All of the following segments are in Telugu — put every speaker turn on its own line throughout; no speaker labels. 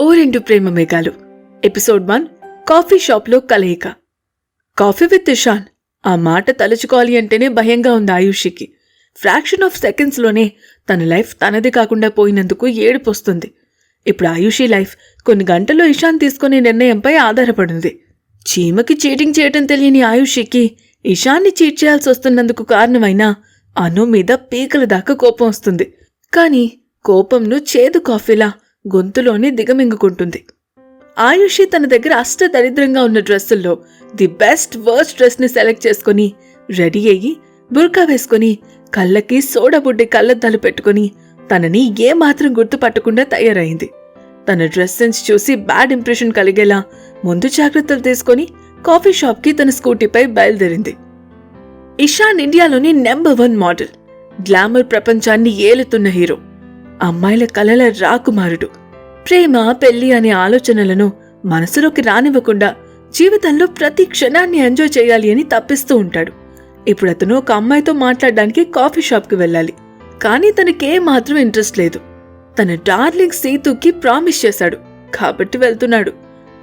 ఓ రెండు ప్రేమ మేఘాలు. ఎపిసోడ్ వన్ కాఫీ షాప్లో కలయిక. Coffee with Ishan. ఆ మాట తలుచుకోవాలి అంటేనే భయంగా ఉంది ఆయుషికి. ఫ్రాక్షన్ ఆఫ్ సెకండ్స్లోనే తన లైఫ్ తనది కాకుండా పోయినందుకు ఏడుపొస్తుంది ఇప్పుడు ఆయుషి లైఫ్ కొన్ని గంటల్లో ఇషాన్ తీసుకునే నిర్ణయంపై ఆధారపడింది. చీమకి చీటింగ్ చేయటం తెలియని ఆయుషికి ఇషాన్ని చీట్ చేయాల్సి వస్తున్నందుకు కారణమైన అను మీద పీకల దాకా కోపం వస్తుంది. కానీ కోపంను చేదు కాఫీలా గొంతులోనే దిగమింగుకుంటుంది. ఆయుషి తన దగ్గర అష్ట దరిద్రంగా ఉన్న డ్రెస్సుల్లో ది బెస్ట్ వర్స్ట్ డ్రెస్ని సెలెక్ట్ చేసుకుని రెడీ అయ్యి బుర్కా వేసుకుని కళ్ళకి సోడబుడ్డి కళ్ళద్దాలు పెట్టుకుని తనని ఏమాత్రం గుర్తుపట్టకుండా తయారైంది. తన డ్రెస్ సెన్స్ చూసి బ్యాడ్ ఇంప్రెషన్ కలిగేలా ముందు జాగ్రత్తలు తీసుకొని కాఫీ షాప్కి తన స్కూటీపై బయలుదేరింది. ఇషాన్ ఇండియాలోని నెంబర్ వన్ మోడల్ గ్లామర్ ప్రపంచాన్ని ఏలుతున్న హీరో. అమ్మాయిల కలల రాకుమారుడు. ప్రేమ పెళ్ళి అనే ఆలోచనలను మనసులోకి రానివ్వకుండా జీవితంలో ప్రతి క్షణాన్ని ఎంజాయ్ చేయాలి అని తప్పిస్తూ ఉంటాడు. ఇప్పుడు అతను ఒక అమ్మాయితో మాట్లాడడానికి కాఫీ షాప్కి వెళ్ళాలి. కానీ తనకే మాత్రం ఇంట్రెస్ట్ లేదు. తన డార్లింగ్ సీతుకి ప్రామిస్ చేశాడు. కాబట్టి వెళ్తున్నాడు.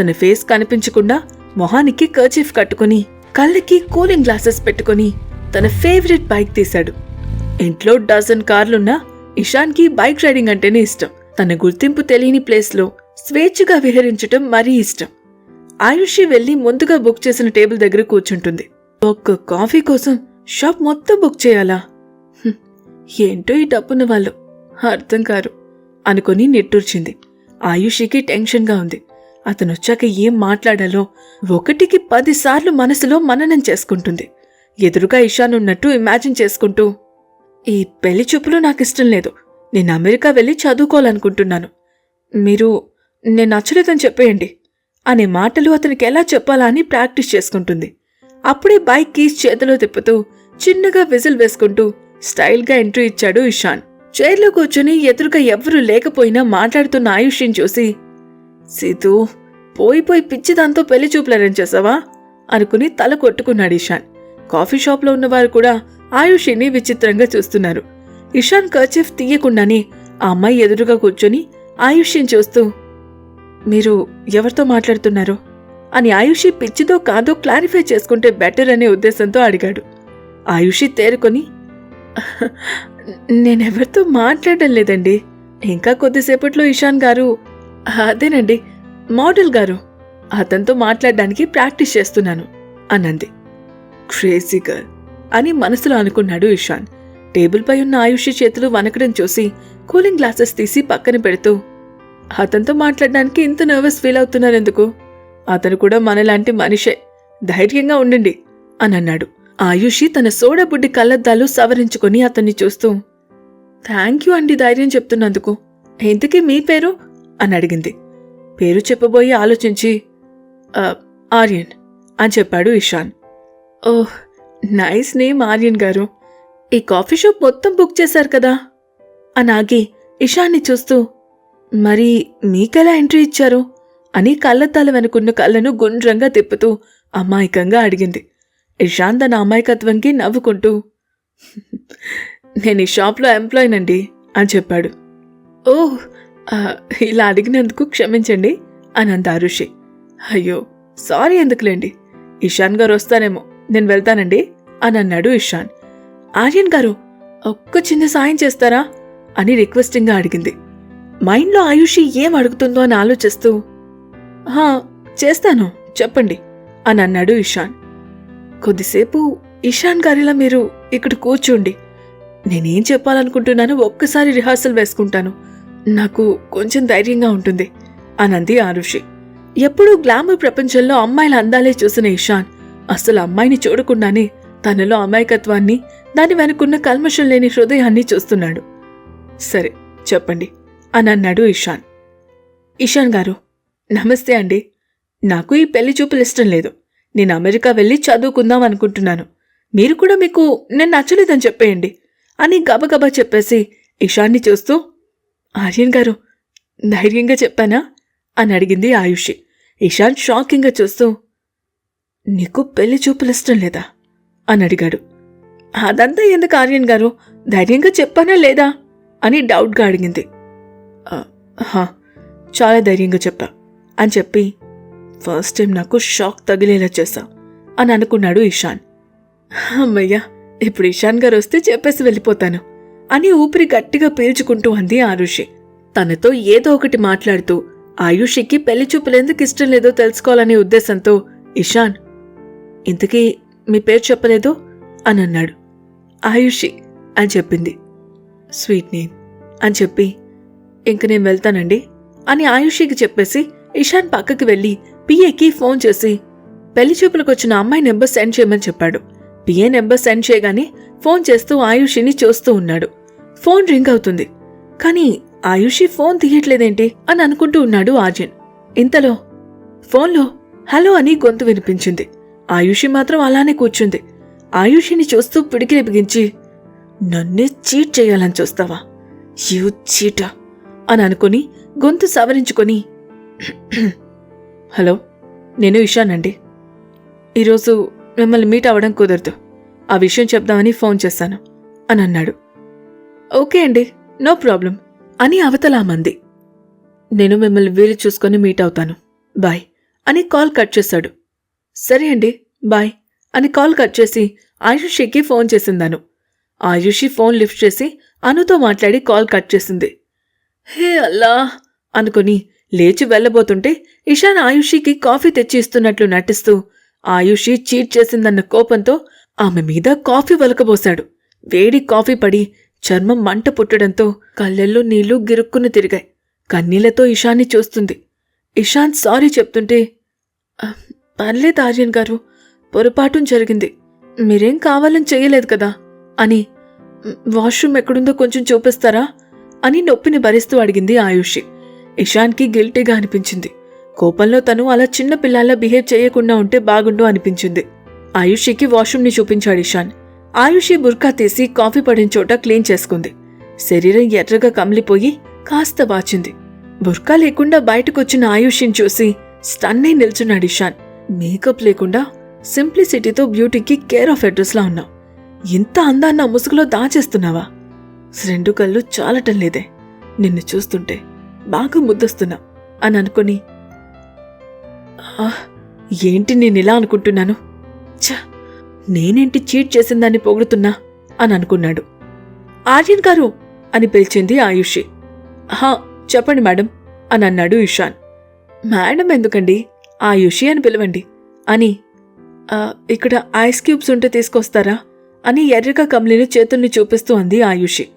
తన ఫేస్ కనిపించకుండా మొహానికి కర్చీఫ్ కట్టుకుని కళ్ళకి కూలింగ్ గ్లాసెస్ పెట్టుకుని తన ఫేవరెట్ బైక్ తీశాడు. ఇంట్లో డజన్ కార్లున్నా ఇషాన్కి బైక్ రైడింగ్ అంటేనే ఇష్టం. తన గుర్తింపు తెలియని ప్లేస్లో స్వేచ్ఛగా విహరించటం మరీ ఇష్టం. ఆయుషి వెళ్ళి ముందుగా బుక్ చేసిన టేబుల్ దగ్గర కూర్చుంటుంది. ఒక్క కాఫీ కోసం షాప్ మొత్తం బుక్ చేయాలా? ఏంటో ఈ డబ్బున్న వాళ్ళు. అర్థం కారు అనుకొని నిట్టూర్చింది. ఆయుషికి టెన్షన్గా ఉంది. అతను వచ్చాక ఏం మాట్లాడాలో ఒకటికి పదిసార్లు మనసులో మననం చేసుకుంటుంది. ఎదురుగా ఇషాన్ ఉన్నట్టు ఇమాజిన్ చేసుకుంటూ ఈ పెళ్ళి చూపులు నాకు ఇష్టం లేదు. నేను అమెరికా వెళ్ళి చదువుకోవాలనుకుంటున్నాను. మీరు నేను నచ్చలేదని చెప్పేయండి. అనే మాటలు అతనికి ఎలా చెప్పాలా అని ప్రాక్టీస్ చేసుకుంటుంది. అప్పుడే బైక్ కీస్ చేతిలో తిప్పుతూ చిన్నగా విజిల్ వేసుకుంటూ స్టైల్గా ఎంట్రీ ఇచ్చాడు ఇషాన్. చైర్లో కూర్చుని ఎదురుగా ఎవ్వరూ లేకపోయినా మాట్లాడుతున్న ఆయుష్ని చూసి సీతూ పోయి పోయి పిచ్చి దాంతో పెళ్ళి చూపులు అరేంజ్ చేసావా? అనుకుని తల కొట్టుకున్నాడు ఇషాన్. కాఫీ షాప్లో ఉన్నవారు కూడా ఆయుషిని విచిత్రంగా చూస్తున్నారు. ఇషాన్ కర్చీఫ్ తీయకుండానే ఆ అమ్మాయి ఎదురుగా కూర్చొని ఆయుష్ని చూస్తూ మీరు ఎవరితో మాట్లాడుతున్నారు? అని ఆయుషి పిచ్చిదో కాదో క్లారిఫై చేసుకుంటే బెటర్ అనే ఉద్దేశంతో అడిగాడు. ఆయుషి తేరుకొని నేనెవరితో మాట్లాడడం లేదండి. ఇంకా కొద్దిసేపట్లో ఇషాన్ గారు అదేనండి మోడల్ గారు అతనితో మాట్లాడడానికి ప్రాక్టీస్ చేస్తున్నాను అన్నది క్రేజీ గర్ల్. అని మనసులో అనుకున్నాడు ఇషాన్. టేబుల్పై ఉన్న ఆయుషి చేతులు వనకడం చూసి కూలింగ్ గ్లాసెస్ తీసి పక్కన పెడుతూ అతనితో మాట్లాడడానికి ఇంత నర్వస్ ఫీల్ అవుతున్నారెందుకు? అతను కూడా మనలాంటి మనిషే. ధైర్యంగా ఉండండి అని అన్నాడు. ఆయుషి తన సోడా బుడ్డి కళ్ళద్దాలు సవరించుకొని అతన్ని చూస్తూ థ్యాంక్ యూ అండి ధైర్యం చెప్తున్నందుకు. ఇంతకీ మీ పేరు? అని అడిగింది. పేరు చెప్పబోయి ఆలోచించి "ఆ, ఆర్యన్ అని చెప్పాడు Ishan. Oh nice name Aryan గారు. ఈ కాఫీ షాప్ మొత్తం బుక్ చేశారు కదా. అని ఆగి ఇషాన్ని చూస్తూ మరి మీకెలా ఎంట్రీ ఇచ్చారు? అని కళ్ళద్దాల వెనుకున్న కళ్ళను గుండ్రంగా తిప్పుతూ అమాయకంగా అడిగింది. ఇషాన్ తన అమాయకత్వంకి నవ్వుకుంటూ నేను ఈ షాప్లో ఎంప్లాయీనండి అని చెప్పాడు. ఓహ్ ఇలా అడిగినందుకు క్షమించండి అని అంది అరుషి అయ్యో సారీ ఎందుకులేండి. ఇషాన్ గారు వస్తారేమో. నేను వెళ్తానండి అని అన్నాడు ఇషాన్. ఆర్యన్ గారు ఒక్క చిన్న సాయం చేస్తారా? అని రిక్వెస్టింగ్గా అడిగింది. మైండ్లో ఆయుషి ఏం అడుగుతుందో అని ఆలోచిస్తూ హా చేస్తాను చెప్పండి అని అన్నాడు ఇషాన్. కొద్దిసేపు ఇషాన్ గారిలా మీరు ఇక్కడ కూర్చోండి. నేనేం చెప్పాలనుకుంటున్నానో ఒక్కసారి రిహార్సల్ వేసుకుంటాను. నాకు కొంచెం ధైర్యంగా ఉంటుంది అనంది ఆరుషి. ఎప్పుడూ గ్లామర్ ప్రపంచంలో అమ్మాయిల అందాలే చూసిన ఇషాన్ అసలు అమ్మాయిని చూడకుండానే తనలో అమాయకత్వాన్ని దాని వెనుకున్న కల్మషం లేని హృదయాన్ని చూస్తున్నాడు. సరే చెప్పండి అని అన్నాడు ఇషాన్. ఇషాన్ గారు నమస్తే అండి. నాకు ఈ పెళ్ళి చూపులు ఇష్టం లేదు. నేను అమెరికా వెళ్ళి చదువుకుందాం అనుకుంటున్నాను. మీరు కూడా మీకు నేను నచ్చలేదని చెప్పేయండి అని గబగబా చెప్పేసి ఇషాన్ని చూస్తూ ఆర్యన్ గారు ధైర్యంగా చెప్పానా? అని అడిగింది ఆయుషి. ఇషాన్ షాకింగ్గా చూస్తూ నీకు పెళ్ళి చూపులు ఇష్టం లేదా? అని అడిగాడు. అదంతా ఎందుకు ఆర్యన్ గారు? ధైర్యంగా చెప్పానా లేదా? అని డౌట్గా అడిగింది. చాలా ధైర్యంగా చెప్పా అని చెప్పి ఫస్ట్ టైం నాకు షాక్ తగిలేలా చేశా అని అనుకున్నాడు ఇషాన్. అమ్మయ్యా ఇప్పుడు ఇషాన్ గారు వస్తే చెప్పేసి వెళ్ళిపోతాను అని ఊపిరి గట్టిగా పీల్చుకుంటూ అంది ఆరుషి. తనతో ఏదో ఒకటి మాట్లాడుతూ ఆయుషికి పెళ్ళి చూపులేందుకు ఇష్టం లేదో తెలుసుకోవాలనే ఉద్దేశంతో ఇషాన్ ఇంతకీ మీ పేరు చెప్పలేదు? అని అన్నాడు. ఆయుషి అని చెప్పింది. స్వీట్ నేమ్ అని చెప్పి ఇంక నేను వెళ్తానండి అని ఆయుషికి చెప్పేసి ఇషాన్ పక్కకి వెళ్ళి పిఏకి ఫోన్ చేసి పెళ్ళి చూపులకు వచ్చిన అమ్మాయి నెంబర్ సెండ్ చేయమని చెప్పాడు. పిఏ నెంబర్ సెండ్ చేయగానే ఫోన్ చేస్తూ ఆయుషిని చూస్తూ ఉన్నాడు. ఫోన్ రింగ్ అవుతుంది. కానీ ఆయుషి ఫోన్ తీయట్లేదేంటి? అని అనుకుంటూ ఉన్నాడు ఆర్జన్. ఇంతలో? ఫోన్లో? హలో అని గొంతు వినిపించింది. ఆయుషి మాత్రం అలానే కూర్చుంది. ఆయుషిని చూస్తూ పిడికిలి బిగించి నన్నే చీట్ చేయాలని చూస్తావా? యూ చీట అని అనుకుని గొంతు సవరించుకొని హలో నేను ఇషానండి. ఈరోజు మిమ్మల్ని మీట్ అవ్వడం కుదరదు. ఆ విషయం చెప్దామని ఫోన్ చేశాను అని అన్నాడు. ఓకే అండి నో ప్రాబ్లం అని అవతల మంది నేను మిమ్మల్ని వీలు చూసుకొని మీట్ అవుతాను. బాయ్ అని కాల్ కట్ చేశాడు. సరే అండి బాయ్ అని కాల్ కట్ చేసి ఆయుషికి ఫోన్ చేసిందాను. ఆయుషి ఫోన్ లిఫ్ట్ చేసి అనుతో మాట్లాడి కాల్ కట్ చేసింది. హే అల్లా అనుకుని లేచి వెళ్ళబోతుంటే ఇషాన్ ఆయుషికి కాఫీ తెచ్చి ఇస్తున్నట్లు నటిస్తూ ఆయుషి చీట్ చేసిందన్న కోపంతో ఆమె మీద కాఫీ వలకబోశాడు. వేడి కాఫీ పడి చర్మం మంట పుట్టడంతో కళ్ళెల్లో నీళ్ళు గిరుక్కుని తిరిగాయి. కన్నీళ్ళతో ఇషాన్ని చూస్తుంది. ఇషాన్ సారీ చెప్తుంటే పర్లేదు ఆర్యన్ గారు పొరపాటు జరిగింది. మీరేం కావాలని చేయలేదు కదా? అని వాష్రూమ్ ఎక్కడుందో కొంచెం చూపిస్తారా? అని నొప్పిని భరిస్తూ అడిగింది ఆయుషి. ఇషాన్కి గిల్టీగా అనిపించింది. కోపంలో తను అలా చిన్న పిల్లల్లా బిహేవ్ చేయకుండా ఉంటే బాగుండు అనిపించింది. ఆయుషికి వాష్రూమ్ని చూపించాడు ఇషాన్. ఆయుషి బుర్కా తీసి కాఫీ పడిన చోట క్లీన్ చేసుకుంది. శరీరం ఎర్రగా కమిలిపోయి కాస్త వాచింది. బుర్కా లేకుండా బయటకొచ్చిన ఆయుషిని చూసి స్టన్నై నిల్చున్నాడు ఇషాన్. మేకప్ లేకుండా సింప్లిసిటీతో బ్యూటీకి కేర్ ఆఫ్ అడ్రస్లా ఉన్నావు ఇంత అందాన్ని ఆ ముసుగులో దాచేస్తున్నావా? రెండు కళ్ళు చాలటం లేదే. నిన్ను చూస్తుంటే బాగా ముద్దొస్తున్నా అని అనుకుని ఏంటి నేను ఇలా అనుకుంటున్నాను? ఛ నేనేంటి చీట్ చేసిందాన్ని పొగుడుతున్నా? అని అనుకున్నాడు. ఆర్యన్ గారు అని పిలిచింది ఆయుషి. హా చెప్పండి మేడం అని అన్నాడు ఇషాన్. మేడం ఎందుకండి? ఆయుషి అని పిలవండి. అని ఇక్కడ ఐస్ క్యూబ్స్ ఉంటే తీసుకొస్తారా? అని ఎర్రగా కమ్లీని చేతుల్ని చూపిస్తూ అంది ఆయుషి.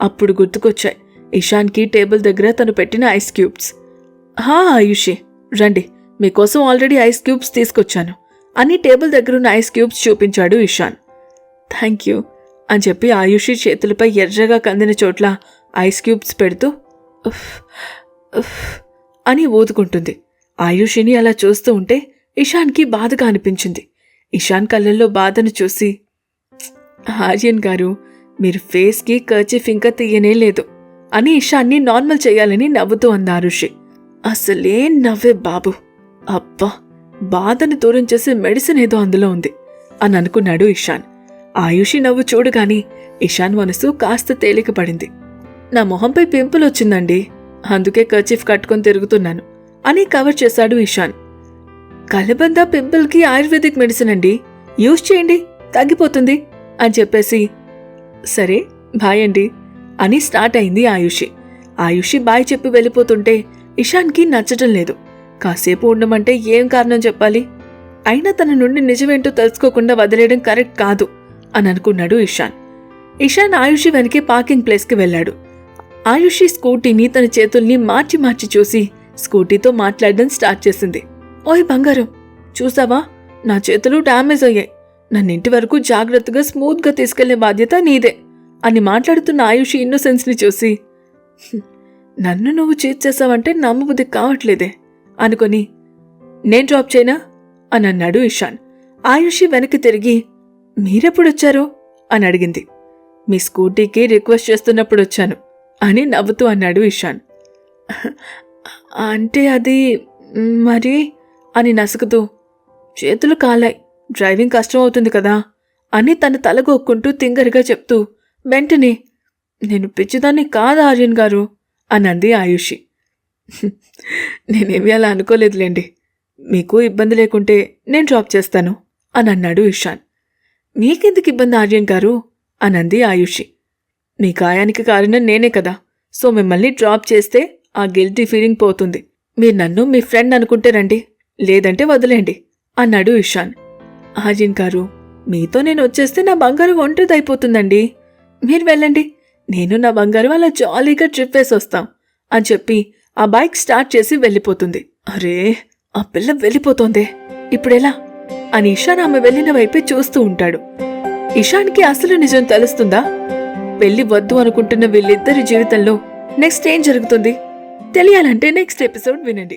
అప్పుడు గుర్తుకొచ్చాయి. ఇషాన్కి టేబుల్ దగ్గర తను పెట్టిన ఐస్ క్యూబ్స్. హా ఆయుషి రండి. మీకోసం ఆల్రెడీ ఐస్ క్యూబ్స్ తీసుకొచ్చాను. అని టేబుల్ దగ్గరున్న ఐస్ క్యూబ్స్ చూపించాడు ఇషాన్. థ్యాంక్ యూ అని చెప్పి ఆయుషి చేతులపై ఎర్రగా కందిన చోట్ల ఐస్ క్యూబ్స్ పెడుతూ అని ఊదుకుంటుంది. ఆయుషిని అలా చూస్తూ ఉంటే ఇషాన్కి బాధగా అనిపించింది. ఇషాన్ కళ్ళల్లో బాధను చూసి ఆర్యన్ గారు మీరు ఫేస్కి కర్చీఫ్ ఇంకా తీయనే లేదు అని ఇషాన్ని నార్మల్ చేయాలని నవ్వుతూ అంది ఆరుషి. అసలే నవ్వే బాబు. అబ్బా బాధను దూరం చేసే మెడిసిన్ ఏదో అందులో ఉంది అని అనుకున్నాడు ఇషాన్. ఆయుషి నవ్వు చూడగాని ఇషాన్ మనసు కాస్త తేలికపడింది. నా మొహంపై పింపుల్ వచ్చిందండి అందుకే కర్చీఫ్ కట్టుకొని తిరుగుతున్నాను. అని కవర్ చేశాడు ఇషాన్. కలబంద పింపుల్కి ఆయుర్వేదిక్ మెడిసిన్ అండి. యూజ్ చేయండి. తగ్గిపోతుంది. అని చెప్పేసి సరే బాయ్ అండి. అని స్టార్ట్ అయింది ఆయుషి. ఆయుషి బాయ్ చెప్పి వెళ్ళిపోతుంటే ఇషాన్కి నచ్చటం లేదు. కాసేపు ఉండమంటే ఏం కారణం చెప్పాలి? అయినా తన నుండి నిజమేంటో తెలుసుకోకుండా వదిలేయడం కరెక్ట్ కాదు అని అనుకున్నాడు ఇషాన్. ఇషాన్ ఆయుషి వెనకే పార్కింగ్ ప్లేస్కి వెళ్ళాడు. ఆయుషి స్కూటీని తన చేతుల్ని మార్చి మార్చి చూసి స్కూటీతో మాట్లాడడం స్టార్ట్ చేసింది. ఓయ్ బంగారం చూసావా? నా చేతులు డ్యామేజ్ అయ్యాయి. నన్నింటి వరకు జాగ్రత్తగా స్మూత్గా తీసుకెళ్ళే బాధ్యత నీదే అని మాట్లాడుతున్న ఆయుషి ఇన్నోసెన్స్ని చూసి నన్ను నువ్వు చీట్ చేసావంటే నమ్మబుద్ధి కావట్లేదే అనుకొని నేను డ్రాప్ చేయనా? అని అన్నాడు ఇషాన్. ఆయుషి వెనక్కి తిరిగి మీరెప్పుడొచ్చారు? అని అడిగింది. మీ స్కూటీకి రిక్వెస్ట్ చేస్తున్నప్పుడు వచ్చాను అని నవ్వుతూ అన్నాడు ఇషాన్. అంటే అది మరి? అని నసుకుతూ చేతులు కాలాయి డ్రైవింగ్ కష్టం అవుతుంది కదా? అని తన తలగొక్కుంటూ తింగరిగా చెప్తూ వెంటనే నేను పిచ్చిదాన్ని కాదు ఆర్యన్ గారు అనంది ఆయుషి. నేనేమీ అలా అనుకోలేదులేండి. మీకు ఇబ్బంది లేకుంటే నేను డ్రాప్ చేస్తాను అని అన్నాడు ఇషాన్. మీకెందుకు ఇబ్బంది ఆర్యన్ గారు? అనంది ఆయుషి. మీ గాయానికి కారణం నేనే కదా సో మిమ్మల్ని డ్రాప్ చేస్తే ఆ గిల్టీ ఫీలింగ్ పోతుంది. మీరు నన్ను మీ ఫ్రెండ్ అనుకుంటే రండి. లేదంటే వదిలేండి అన్నాడు ఇషాన్. ఆర్యన్ గారు మీతో నేను వచ్చేస్తే నా బంగారు ఒంటరిదైపోతుందండి. అయిపోతుందండి మీరు వెళ్ళండి నేను నా బంగారు అలా జాలీగా ట్రిప్ వేసి వస్తాం అని చెప్పి ఆ బైక్ స్టార్ట్ చేసి వెళ్ళిపోతుంది. అరే ఆ పిల్ల వెళ్ళిపోతోందే. ఇప్పుడెలా? అని ఇషాన్ ఆమె వెళ్ళిన వైపే చూస్తూ ఉంటాడు. ఇషాన్కి అసలు నిజం తెలుస్తుందా? పెళ్ళి వద్దు అనుకుంటున్న వీళ్ళిద్దరి జీవితంలో నెక్స్ట్ ఏం జరుగుతుంది? తెలియాలంటే నెక్స్ట్ ఎపిసోడ్ వినండి.